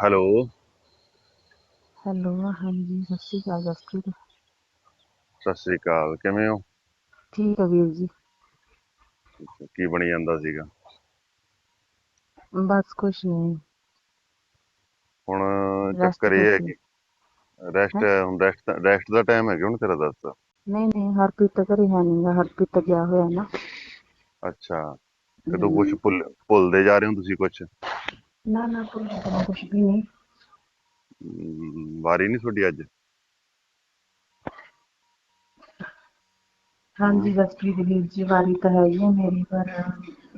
Hello. Hello ਹਾਂਜੀ ਸਤਿ ਸ਼੍ਰੀ ਅਕਾਲ ਜਸਪ੍ਰੀਤ ਸਤਿ ਸ੍ਰੀ ਅਕਾਲ ਕਿਵੇਂ ਹੋ? ਠੀਕ ਆ ਵੀਰ ਜੀ। ਕੀ ਬਣੀ ਜਾਂਦਾ ਸੀਗਾ? ਬਸ ਕੁਛ ਨਹੀਂ। ਹੁਣ Rest ਚੱਕਰ ਇਹ ਹੈ ਕਰਦੀ। ਕਿ ਰੈਸਟ ਹੁਣ ਰੈਸਟ ਰੈਸਟ ਦਾ ਟਾਈਮ ਹੈ ਕਿ ਹੁਣ ਤੇਰਾ ਦੱਸ? ਨਹੀਂ ਨਹੀਂ ਹਰਪ੍ਰੀਤ ਤਾਂ ਘਰੇ ਹੈ ਨਹੀਂਗਾ ਹਰਪ੍ਰੀਤ ਤਾਂ ਗਿਆ ਹੋਇਆ ਨਾ। ਅੱਛਾ ਤੇ ਤੂੰ ਕੁਝ ਭੁੱਲ ਭੁੱਲਦੇ ਜਾ ਰਹੇ ਹੋ ਤੁਸੀਂ ਕੁਝ ਨਾ ਨਾ ਕੋਈ ਤਾਂ ਕੁਛ ਵੀ ਨਹੀਂ। ਵਾਰੀ ਨਹੀਂ ਤੁਹਾਡੀ ਅੱਜ? ਹਾਂਜੀ ਜਸਪ੍ਰੀਤ ਵੀਰ ਜੀ ਵਾਰੀ ਤਾਂ ਹੈਗੀ ਹੈ ਮੇਰੀ ਪਰ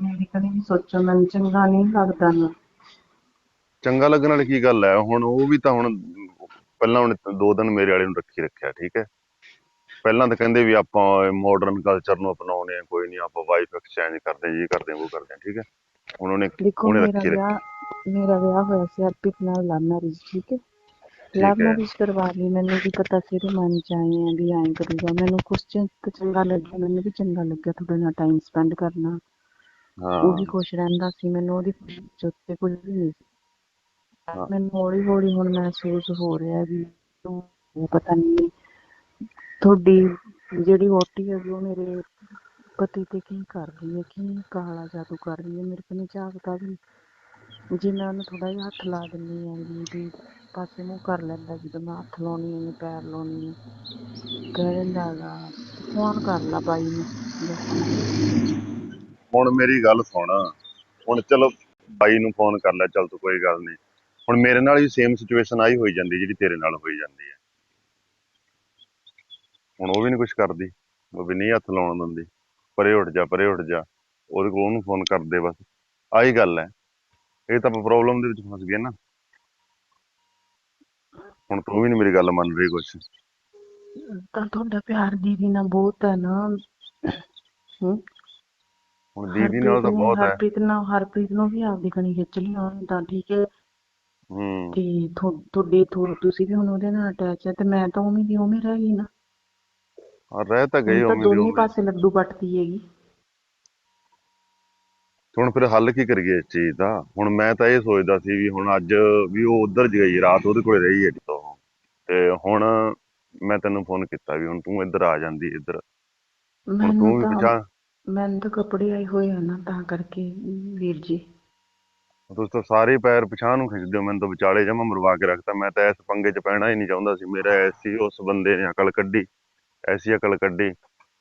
ਮੇਰੀ ਕਦੇ ਵੀ ਸੋਚੋ ਮੈਨੂੰ ਚੰਗਾ ਨਹੀਂ ਲੱਗਦਾ ਨਾ। ਚੰਗਾ ਲੱਗਣ ਵਾਲੀ ਕੀ ਗੱਲ ਹੈ? ਹੁਣ ਉਹ ਵੀ ਤਾਂ ਹੁਣ ਪਹਿਲਾਂ ਹੁਣ ਦੋ ਦਿਨ ਮੇਰੇ ਵਾਲੇ ਨੂੰ ਰੱਖੀ ਰੱਖਿਆ ਠੀਕ ਹੈ? ਪਹਿਲਾਂ ਤਾਂ ਕਹਿੰਦੇ ਵੀ ਆਪਾਂ ਮਾਡਰਨ ਕਲਚਰ ਨੂੰ ਅਪਣਾਉਣੇ ਆ ਕੋਈ ਨਹੀਂ ਆਪਾਂ ਵਾਈਫ ਐਕਸਚੇਂਜ ਕਰਦੇ ਜੀ ਕਰਦੇ ਉਹ ਕਰਦੇ ਹਾਂ, ਠੀਕ ਹੈ? ਹੁਣ ਉਹਨੇ ਦੇਖੋ ਉਹਨੇ ਮੇਰਾ ਰੱਖੀ ਵਿਆਹ ਮੇਰਾ ਵਿਆਹ ਹੋਇਆ ਸੀ ਹਰਪ੍ਰੀਤ ਨਾਲ ਲਵ ਮੈਰਿਜ ਠੀਕ ਹੈ ਲਵ ਹੈ। ਮੈਰਿਜ ਕਰਵਾ ਲਈ ਮੈਨੂੰ ਵੀ ਪਤਾ ਸੀ ਇਹਦੇ ਮਨ ਚ ਆਏ ਆ ਵੀ ਐਂ ਕਰੂਗਾ ਮੈਨੂੰ ਕੁਛ ਚ ਕੁ ਚੰਗਾ ਲੱਗਿਆ ਮੈਨੂੰ ਵੀ ਚੰਗਾ ਲੱਗਿਆ ਤੁਹਾਡੇ ਨਾਲ ਟਾਈਮ ਸਪੈਂਡ ਕਰਨਾ ਉਹ ਵੀ ਹਾਂ ਖੁਸ਼ ਰਹਿੰਦਾ ਸੀ ਮੈਨੂੰ ਉਹਦੀ ਉੱਤੇ ਕੁਝ ਵੀ ਨਹੀਂ ਸੀ ਹਾਂ। ਮੈਨੂੰ ਹੌਲੀ ਹੌਲੀ ਹੁਣ ਮਹਿਸੂਸ ਹੋ ਰਿਹਾ ਵੀ ਪਤਾ ਨਹੀਂ ਤੁਹਾਡੀ ਜਿਹੜੀ ਵੋਟੀ ਹੈ ਉਹ ਮੇਰੇ ਪਤੀ ਤੇ ਕੀ ਕਰ ਰਹੀ ਹੈ, ਕੀ ਕਾਲਾ ਜਾਦੂ ਕਰ ਰਹੀ ਹੈ, ਮੇਰੇ ਕੋਲ ਝਾਕਦਾ ਵੀ। ਜੇ ਮੈਂ ਉਹਨੂੰ ਥੋੜਾ ਜਿਹਾ ਹੱਥ ਲਾ ਦਿੰਦੀ ਹੈਗੀ ਵੀ ਪਾਸੇ ਮੂੰਹ ਕਰ ਲੈਂਦਾ ਜਦੋਂ ਮੈਂ ਹੱਥ ਲਾਉਣੀ ਹੈ ਪੈਰ ਲਾਉਣੀ ਹੈ। ਕਹਿ ਦਿੰਦਾ ਹੈਗਾ ਫੋਨ ਕਰ ਲਾ ਬਾਈ ਨੂੰ। ਹੁਣ ਮੇਰੀ ਗੱਲ ਸੁਣ। ਹੁਣ ਚਲੋ ਬਾਈ ਨੂੰ ਫੋਨ ਕਰ ਲੈ, ਚੱਲ ਤੂੰ ਕੋਈ ਗੱਲ ਨਹੀਂ। ਹੁਣ ਮੇਰੇ ਨਾਲ ਵੀ ਸੇਮ ਸਿਚੁਏਸ਼ਨ ਆਈ ਹੋਈ ਜਾਂਦੀ, ਜਿਹੜੀ ਤੇਰੇ ਨਾਲ ਹੋਈ ਜਾਂਦੀ ਹੈ। ਹੁਣ ਉਹ ਵੀ ਨਹੀਂ ਕੁਝ ਕਰਦੀ, ਉਹ ਵੀ ਨਹੀਂ ਹੱਥ ਲਾਉਣ ਦਿੰਦੀ। ਪਰੇ ਉੱਠ ਜਾ ਪਰੇ ਉੱਠ ਜਾ। ਉਹਦੇ ਕੋਲ ਉਹਨੂੰ ਫੋਨ ਕਰ ਦੇ ਬਸ। ਆਹੀ ਗੱਲ ਹੈ। ਇਹ ਤਾਂ ਆਪਾਂ ਪ੍ਰੋਬਲਮ ਦੇ ਵਿੱਚ ਫਸ ਗਏ ਨਾ। ਹੁਣ ਤੂੰ ਵੀ ਨਹੀਂ ਮੇਰੀ ਗੱਲ ਮੰਨ ਰਹੀ ਕੁਛ। ਤਾਂ ਤੁਹਾਡਾ ਪਿਆਰ ਦੀਦੀ ਨਾਲ ਬਹੁਤ ਹੈ ਨਾ। ਹੂੰ। ਹੁਣ ਦੀਦੀ ਨਾਲ ਤਾਂ ਬਹੁਤ ਹੈ। ਹਰਪ੍ਰੀਤ ਨਾਲ ਹਰਪ੍ਰੀਤ ਨੂੰ ਵੀ ਆਪਦੀ ਕਣੀ ਖਿੱਚ ਲਈ ਉਹਨੇ ਤਾਂ ਠੀਕ ਹੈ। ਹੂੰ। ਤੇ ਤੁਹਾਡੇ ਤੁਸੀਂ ਵੀ ਹੁਣ ਉਹਦੇ ਨਾਲ ਅਟੈਚ ਹੈ ਤੇ ਮੈਂ ਤਾਂ ਉਵੇਂ ਦੀ ਉਵੇਂ ਰਹਿ ਗਈ ਨਾ। ਹਾਂ, ਰਹਿ ਤਾਂ ਗਈ ਹੁਣ ਤਾਂ ਦੀ ਦੋਨੇ ਪਾਸੇ ਲੱਡੂ ਪੱਟਦੀ ਹੈਗੀ। ਹੁਣ ਫਿਰ ਹੱਲ ਕੀ ਕਰੀਏ ਇਸ ਚੀਜ਼ ਦਾ? ਹੁਣ ਮੈਂ ਤਾਂ ਇਹ ਸੋਚਦਾ ਸੀ ਵੀ ਹੁਣ ਅੱਜ ਵੀ ਉਹ ਉਧਰ ਗਈ ਰਾਤ ਉਹਦੇ ਕੋਲੇ ਰਹੀ ਹੈ ਤੋਂ ਤੇ ਹੁਣ ਮੈਂ ਤੈਨੂੰ ਫੋਨ ਕੀਤਾ ਵੀ ਹੁਣ ਤੂੰ ਇੱਧਰ ਆ ਜਾਂਦੀ ਇੱਧਰ। ਹੁਣ ਤੂੰ ਵੀ ਤਾਂ ਪਛਾਣ। ਮੈਨੂੰ ਤਾਂ ਕੱਪੜੇ ਆਏ ਹੋਏ ਆ ਨਾ ਤਾਂ ਕਰਕੇ ਵੀਰ ਜੀ। ਤੁਸੀਂ ਤਾਂ ਸਾਰੇ ਪੈਰ ਪਛਾਣ ਨੂੰ ਖਿੱਚਦੇ ਹੋ ਮੈਨੂੰ ਤਾਂ ਵਿਚਾਲੇ ਜਮਾ ਮਰਵਾ ਕੇ ਰੱਖਤਾ। ਮੈਂ ਤਾਂ ਇਸ ਪੰਗੇ 'ਚ ਪੈਣਾ ਹੀ ਨਹੀਂ ਚਾਹੁੰਦਾ ਸੀ। ਮੇਰਾ ਐਸੀ ਉਸ ਬੰਦੇ ਨੇ ਅਕਲ ਕੱਢੀ। ਐਸੀ ਅਕਲ ਕੱਢੀ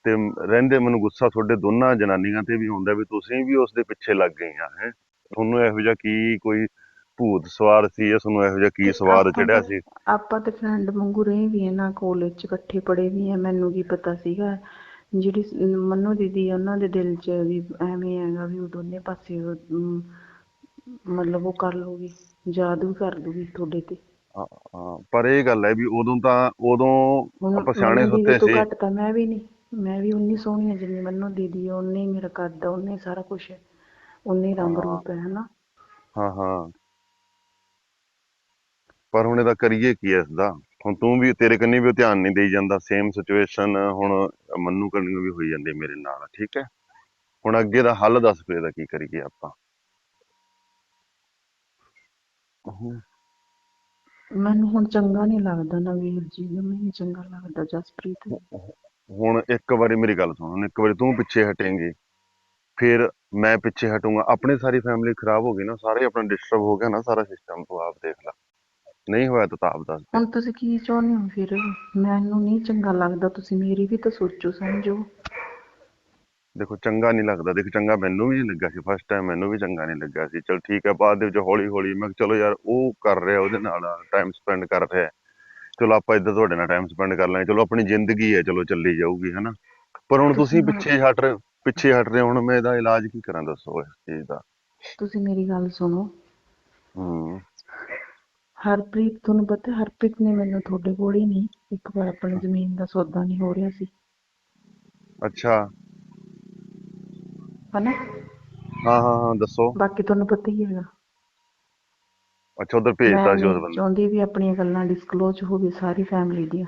ਤੇ ਰਹਿੰਦੇ ਮੈਨੂੰ ਗੁੱਸਾ ਤੁਹਾਡੇ ਦੋਨਾਂ ਜਨਾਨੀਆਂ ਤੇ ਵੀ ਹੁੰਦਾ ਵੀ ਤੁਸੀਂ ਵੀ ਉਸ ਦੇ ਪਿੱਛੇ ਲੱਗ ਗਈਆਂ ਹੈ। ਤੁਹਾਨੂੰ ਇਹੋ ਜਿਹਾ ਕੀ ਕੋਈ ਭੂਤ ਸਵਾਰ ਸੀ ਜਾਂ ਤੁਹਾਨੂੰ ਇਹੋ ਜਿਹਾ ਕੀ ਆਪਾਂ ਚੜਿਆ ਸੀ? ਆਪਾਂ ਤੇ ਫਰੈਂਡ ਵਾਂਗੂ ਰਹੇ ਵੀ ਆ ਨਾ ਕਾਲਜ ਚ ਇਕੱਠੇ ਪੜ੍ਹੇ ਵੀ ਆ ਮੈਨੂੰ ਕੀ ਪਤਾ ਸੀਗਾ। ਜਿਹੜੀ ਮੰਨੋ ਦੀਦੀ ਉਹਨਾਂ ਦੇ ਦਿਲ ਚ ਵੀ ਐਵੇਂ ਹੈਗਾ ਵੀ ਉਹ ਦੋਨੇ ਪਾਸੇ ਮਤਲਬ ਉਹ ਕਰ ਲੂਗੀ ਜਾਦੂ ਕਰ ਦੂਗੀ ਤੁਹਾਡੇ ਤੇ। ਹਾਂ ਹਾਂ, ਪਰ ਇਹ ਗੱਲ ਹੈ ਵੀ ਉਦੋਂ ਤਾਂ ਉਦੋਂ ਹੁਣ ਆਪਾਂ ਸਿਆਣੇ ਮੰਨੋ ਦੀਦੀ ਸੁੱਤੇ ਤੋਂ ਸੀ। ਘੱਟ ਤਾਂ ਮੈਂ ਵੀ ਨਹੀਂ ਮੈਂ ਵੀ ਉਨੀ ਸੋਹਣੀ ਆ ਜਿੰਨੀ ਮੰਨੋ ਦੀਦੀ ਆ ਉਨੇ ਹੀ ਮੇਰਾ ਕੱਦ ਆ ਉਨੇ ਹੀ ਸਾਰਾ ਕੁਝ ਹੈ ਉਨੇ ਹੀ ਰੰਗ ਹਾਂ। ਰੂਪ ਹੈ ਹਨਾ? ਹਾਂ ਹਾਂ। ਪਰ ਹੁਣ ਇਹਦਾ ਕਰੀਏ ਕੀ ਇਸ ਦਾ ਹੁਣ ਤੂੰ ਵੀ ਤੇਰੇ ਕੰਨੀ ਵੀ ਉਹ ਧਿਆਨ ਨਹੀਂ ਦੇਈ ਜਾਂਦਾ ਸੇਮ ਸਿਚੁਏਸ਼ਨ ਹੁਣ ਮੰਨੂ ਕੰਨੀ ਵੀ ਹੋਈ ਜਾਂਦੀ ਮੇਰੇ ਨਾਲ ਠੀਕ ਹੈ? ਹੁਣ ਅੱਗੇ ਦਾ ਹੱਲ ਦੱਸ ਪਏ ਦਾ ਕੀ ਕਰੀਏ ਆਪਾਂ। ਹਮ, ਮੈਨੂੰ ਹੁਣ ਚੰਗਾ ਨਹੀਂ ਲੱਗਦਾ ਨਾ ਵੀਰ ਜੀ ਮੈਨੂੰ ਨਹੀਂ ਚੰਗਾ ਲੱਗਦਾ ਜਸਪ੍ਰੀਤ। ਹੁਣ ਇੱਕ ਵਾਰੀ ਮੇਰੀ ਗੱਲ ਸੁਣ ਹੁਣ ਇੱਕ ਵਾਰੀ ਤੂੰ ਪਿੱਛੇ ਹਟੇਂਗੀ। ਫਿਰ ਮੈਂ ਪਿੱਛੇ ਹਟੂੰਗਾ ਆਪਣੀ ਸਾਰੀ ਫੈਮਿਲੀ ਖਰਾਬ ਹੋ ਗਈ ਨਾ ਸਾਰੇ ਆਪਣਾ ਡਿਸਟਰਬ ਹੋ ਗਿਆ ਨਾ ਸਾਰਾ ਸਿਸਟਮ ਤੂੰ ਆਪ ਦੇਖ ਲੈ। ਨਹੀਂ ਹੋਇਆ ਤਾਂ ਆਪ ਦੱਸ ਹੁਣ ਤੁਸੀਂ ਕੀ ਚਾਹੁੰਦੇ ਹੋ ਫਿਰ? ਮੈਨੂੰ ਨਹੀਂ ਚੰਗਾ ਲੱਗਦਾ ਤੁਸੀਂ ਮੇਰੀ ਵੀ ਤਾਂ ਸੋਚੋ ਸਮਝੋ। ਦੇਖੋ ਚੰਗਾ ਨਹੀਂ ਲੱਗਦਾ। ਦੇਖ ਚੰਗਾ ਮੈਨੂੰ ਵੀ ਨਹੀਂ ਲੱਗਾ ਸੀ ਫਸਟ ਟਾਈਮ ਮੈਨੂੰ ਵੀ ਚੰਗਾ ਨਹੀਂ ਲੱਗਾ ਸੀ। ਚਲ ਠੀਕ ਹੈ ਬਾਅਦ ਦੇ ਵਿੱਚ ਹੌਲੀ ਹੌਲੀ ਮੈਂ ਚਲੋ ਯਾਰ ਉਹ ਕਰ ਰਿਹਾ ਉਹਦੇ ਨਾਲ ਟਾਈਮ ਸਪੈਂਡ ਕਰ ਰਿਹਾ। ਚਲੋ ਆਪਾਂ ਇੱਧਰ ਤੁਹਾਡੇ ਨਾਲ ਟਾਈਮ ਸਪੈਂਡ ਕਰ ਲਾਂਗੇ। ਚਲੋ ਆਪਣੀ ਜ਼ਿੰਦਗੀ ਹੈ ਚਲੋ ਚੱਲੀ ਜਾਊਗੀ ਹਨਾ। ਪਰ ਹੁਣ ਤੁਸੀਂ ਪਿੱਛੇ ਹਟ ਰਹੇ ਪਿੱਛੇ ਹਟ ਰਹੇ ਹੁਣ ਮੈਂ ਇਹਦਾ ਇਲਾਜ ਕੀ ਕਰਾਂ ਦੱਸੋ ਇਸ ਚੀਜ਼ ਦਾ? ਤੁਸੀਂ ਮੇਰੀ ਗੱਲ ਸੁਣੋ। ਹੂੰ। ਹਰਪ੍ਰੀਤ ਤੁਹਾਨੂੰ ਪਤਾ ਹਰਪ੍ਰੀਤ ਨੇ ਮੈਨੂੰ ਤੁਹਾਡੇ ਕੋਲ ਹੀ ਨਹੀਂ ਇੱਕ ਵਾਰ ਆਪਣੀ ਜ਼ਮੀਨ ਦਾ ਸੌਦਾ ਨਹੀਂ ਹੋ ਰਿਹਾ ਸੀ। ਅੱਛਾ। ਹਨਾ? ਹਾਂ ਹਾਂ ਹਾਂ ਦੱਸੋ। ਬਾਕੀ ਤੁਹਾਨੂੰ ਪਤਾ ਹੀ ਹੈਗਾ। ਅੱਛਾ ਉਧਰ ਮੈਂ ਭੇਜਤਾ ਸੀ ਉਸ ਨਹੀਂ ਬੰਦੇ। ਚਾਹੁੰਦੀ ਵੀ ਆਪਣੀਆਂ ਗੱਲਾਂ ਡਿਸਕਲੋਜ਼ ਹੋਵੇ ਸਾਰੀ ਫੈਮਿਲੀ ਦੀਆਂ।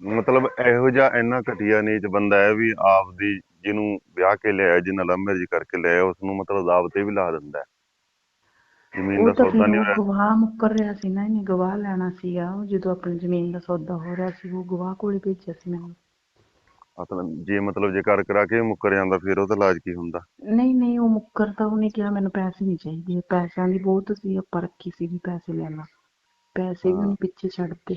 ਮਤਲਬ ਇਹੋ ਜਿਹਾ ਇੰਨਾ ਘਟੀਆ ਨੀਚ ਬੰਦਾ ਹੈ ਵੀ ਆਪਦੀ ਜਿਹਨੂੰ ਵਿਆਹ ਕੇ ਲਿਆਇਆ ਜਿਹਨਾਂ ਲਵ ਮੈਰਿਜ ਕਰਕੇ ਲਿਆਇਆ ਉਸ ਨੂੰ ਮਤਲਬ ਦਾਅਵ ਤੇ ਵੀ ਲਾ ਦਿੰਦਾ ਹੈ। ਜ਼ਮੀਨ ਉਹ ਦਾ ਤਾਂ ਸੌਦਾ ਨਹੀਂ ਹੋਇਆ। ਗਵਾਹ ਮੁੱਕਰ ਰਿਹਾ ਸੀ ਨਾ ਇਹਨੇ ਗਵਾਹ ਲੈਣਾ ਸੀਗਾ। ਉਹ ਜਦੋਂ ਆਪਣੀ ਜ਼ਮੀਨ ਦਾ ਸੌਦਾ ਹੋ ਰਿਹਾ ਸੀ ਉਹ ਗਵਾਹ ਕੋਲੇ ਭੇਜਿਆ ਸੀ ਮੈਨੂੰ। ਮਤਲਬ ਜੇ ਮਤਲਬ ਜੇ ਕਰ ਕਰਾ ਕੇ ਮੁੱਕਰ ਜਾਂਦਾ ਫਿਰ ਉਹਦਾ ਇਲਾਜ ਕੀ ਹੁੰਦਾ? ਨਹੀਂ ਨਹੀਂ ਉਹ ਮੁੱਕਰ ਤਾਂ ਉਹਨੇ ਕਿਹਾ ਮੈਨੂੰ ਪੈਸੇ ਨਹੀਂ ਚਾਹੀਦੇ। ਪੈਸਿਆਂ ਦੀ ਬਹੁਤ ਸੀ ਆਪਾਂ ਰੱਖੀ ਸੀ ਵੀ ਪੈਸੇ ਲੈਣਾ। ਪੈਸੇ ਵੀ। ਉਹਨੇ ਪਿੱਛੇ ਛੱਡਤੇ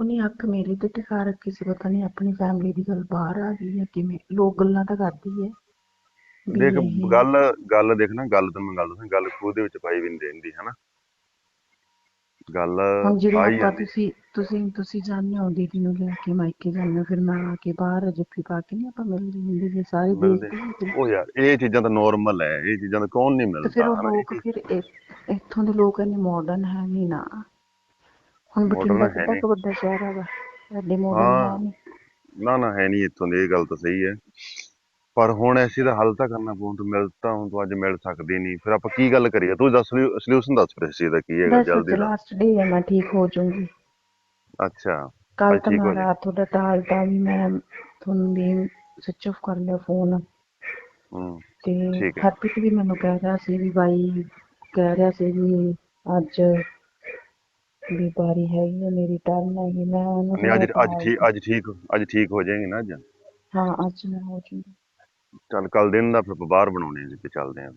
ਉਹਨੇ ਅੱਖ ਮੇਰੇ ਤੇ ਟਿਕਾ ਰੱਖੀ ਸੀ ਪਤਾ ਨਹੀਂ ਆਪਣੀ ਫੈਮਿਲੀ ਦੀ ਗੱਲ ਬਾਹਰ ਆ ਗਈ ਹੈ ਕਿਵੇਂ। ਲੋਕ ਗੱਲਾਂ ਤਾਂ ਕਰਦੀ ਹੈ ਦੇਖ ਗੱਲ ਗੱਲ ਦੇਖ ਨਾ ਗੱਲ ਤਾਂ ਮੈਂ ਗੱਲ ਦੱਸਾਂ ਗੱਲ ਖੂਹ ਦੇ ਵਿੱਚ ਪਾਈ ਵੀ ਨਹੀਂ ਰਹਿੰਦੀ ਹਨਾ? ਗੱਲ ਹੁਣ ਆਈ ਆਪਾਂ ਜਾਂਦੀ ਤੁਸੀਂ ਤੁਸੀਂ ਤੁਸੀਂ ਜਾਣਦੇ ਹੋ ਦੀਦੀ ਨੂੰ ਲੈ ਕੇ ਮਾਇਕੇ ਜਾਂਦੇ ਹੋ ਫਿਰ ਮੈਂ ਆ ਕੇ ਬਾਹਰ ਜੱਫੀ ਪਾ ਕੇ ਨਹੀਂ ਆਪਾਂ ਮਿਲਦੇ ਹੁੰਦੇ ਜੇ ਸਾਰੇ ਮਿਲਦੇ। ਦੇਖਦੇ ਉਹ ਯਾਰ ਇਹ ਚੀਜ਼ਾਂ ਤਾਂ ਨਾਰਮਲ ਹੈ ਇਹ ਚੀਜ਼ਾਂ ਦਾ ਕੌਣ ਨਹੀਂ ਤੇ ਮਿਲਦਾ ਫਿਰ ਉਹ ਹਨਾ, ਲੋਕ ਫਿਰ ਇ- ਇੱਥੋਂ ਦੇ ਲੋਕ ਇੰਨੇ ਮਾਡਰਨ ਹੈ ਨਹੀਂ ਨਾ ਹੁਣ Modern ਬਠਿੰਡਾ ਹੈ। ਕੁ ਵੱਡਾ ਸ਼ਹਿਰ ਹੈਗਾ ਐਡੇ ਮਾਡਰਨ ਹਾਂ। ਨਾ ਨਾ ਹੈ ਨਹੀਂ ਇੱਥੋਂ ਦੀ ਇਹ ਗੱਲ ਤਾਂ ਸਹੀ ਹੈ ਪਰ ਹੁਣ ਐਸੀ ਦਾ ਹੱਲ ਤਾਂ ਕਰਨਾ ਪਊ ਤੂੰ ਮਿਲ ਤਾਂ ਹੁਣ ਤੂੰ ਅੱਜ ਮਿਲ ਸਕਦੀ ਨਹੀਂ। ਫਿਰ ਆਪਾਂ ਕੀ ਗੱਲ ਕਰੀਏ? ਤੂੰ ਦੱਸ ਸੋਲੂਸ਼ਨ ਦੱਸ ਫਿਰ ਇਸ ਚੀਜ਼ ਦਾ ਕੀ ਹੈਗਾ ਜਲਦੀ ਦਾ ਲਾਸਟ ਡੇ ਹੈ ਮੈਂ ਠੀਕ ਹੋ ਜਾਊਂਗੀ। ਅੱਛਾ ਕੱਲ ਤਾਂ ਹੋ ਮੈਂ। ਰਾਤ ਤੁਹਾਡਾ ਟਾਲਤਾ ਵੀ ਮੈਂ ਤੁਹਾਨੂੰ ਵੀ ਸਵਿਚ ਆਫ ਕਰ ਲਿਆ ਫੋਨ ਹੂੰ ਤੇ ਹੈ। ਹਰਪ੍ਰੀਤ ਵੀ ਮੈਨੂੰ ਕਹਿ ਰਿਹਾ ਸੀ ਵੀ ਬਾਈ ਕਹਿ ਰਿਹਾ ਸੀ ਵੀ ਅੱਜ ਵੀ ਬਾਰੀ ਹੈਗੀ ਆ ਮੇਰੀ ਟਰਨ ਹੈਗੀ ਮੈਂ ਉਹਨੂੰ ਅੱਜ ਅੱਜ ਠੀਕ ਅੱਜ ਠੀਕ ਹੋ ਜਾਏਗੀ ਨਾ ਅੱਜ? ਹਾਂ ਅੱਜ ਮੈਂ ਹੋ ਜਾਊਂਗੀ। ਚੱਲ ਕੱਲ ਦਿਨ ਦਾ ਫਿਰ ਬਾਹਰ ਬਣਾਉਣੇ ਆ ਜਿੱਥੇ ਚੱਲਦੇ ਆ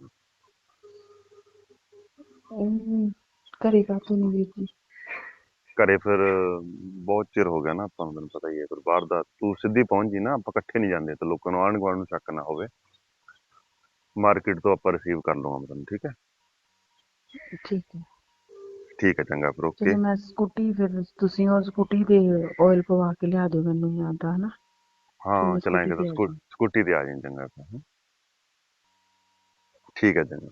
ਹਮ, ਘਰੇ ਕਾਹਤੋਂ ਨਹੀਂ ਵੀਰ ਜੀ? ਘਰੇ ਫਿਰ ਬਹੁਤ ਚਿਰ ਹੋ ਗਿਆ ਨਾ ਆਪਾਂ ਨੂੰ ਤੈਨੂੰ ਪਤਾ ਹੀ ਹੈ ਫਿਰ ਬਾਹਰ ਦਾ ਤੂੰ ਸਿੱਧੀ ਪਹੁੰਚ ਜੀ ਨਾ ਆਪਾਂ ਇਕੱਠੇ ਨਹੀਂ ਜਾਂਦੇ ਤੇ ਲੋਕਾਂ ਨੂੰ ਆਂਢ ਗੁਆਂਢ ਨੂੰ ਸ਼ੱਕ ਨਾ ਹੋਵੇ। ਮਾਰਕੀਟ ਤੋਂ ਆਪਾਂ ਰਿਸੀਵ ਕਰ ਲਵਾਂਗਾ ਤੈਨੂੰ ਠੀਕ ਹੈ? ਠੀਕ ਹੈ। ਠੀਕ ਹੈ ਚੰਗਾ ਫਿਰ ਓਕੇ। ਚਲੋ ਮੈਂ ਸਕੂਟੀ ਫਿਰ ਤੁਸੀਂ ਉਹ ਸਕੂਟੀ ਤੇ ਆਇਲ ਪਵਾ ਕੇ ਲਿਆ ਦਿਓ ਮੈਨੂੰ ਯਾਦ ਆ ਨਾ ਹਾਂ ਚਲਾਏਂਗੇ ਤਾਂ ਸਕੂ- ਸਕੂਟੀ ਤੇ ਆ ਜਾਈਂ ਚੰਗਾ ਫਿਰ ਹੈਂ। ਠੀਕ ਹੈ ਚੰਗਾ